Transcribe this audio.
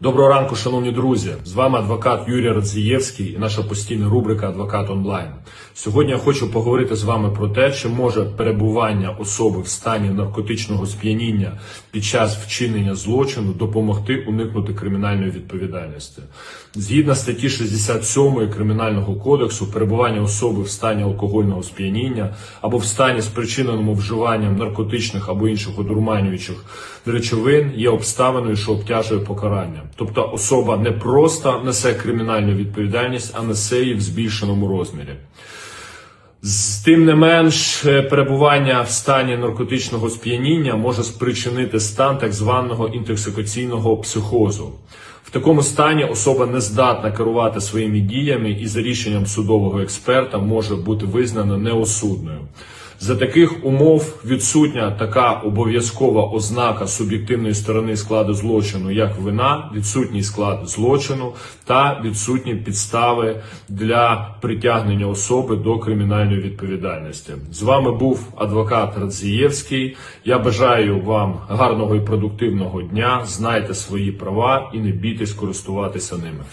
Доброго ранку, шановні друзі! З вами адвокат Юрій Радзієвський і наша постійна рубрика Адвокат онлайн. Сьогодні я хочу поговорити з вами про те, чи може перебування особи в стані наркотичного сп'яніння під час вчинення злочину допомогти уникнути кримінальної відповідальності. Згідно статті 67 Кримінального кодексу, перебування особи в стані алкогольного сп'яніння або в стані спричиненому вживанням наркотичних або інших одурманюючих речовин є обставиною, що обтяжує покарання. Тобто особа не просто несе кримінальну відповідальність, а несе її в збільшеному розмірі. З тим не менш, е, перебування в стані наркотичного сп'яніння може спричинити стан так званого інтоксикаційного психозу. В такому стані особа не здатна керувати своїми діями і за рішенням судового експерта може бути визнана неосудною. За таких умов відсутня така обов'язкова ознака суб'єктивної сторони складу злочину, як вина, відсутній склад злочину та відсутні підстави для притягнення особи до кримінальної відповідальності. З вами був адвокат Радзієвський. Я бажаю вам гарного і продуктивного дня. Знайте свої права і не бійтесь користуватися ними.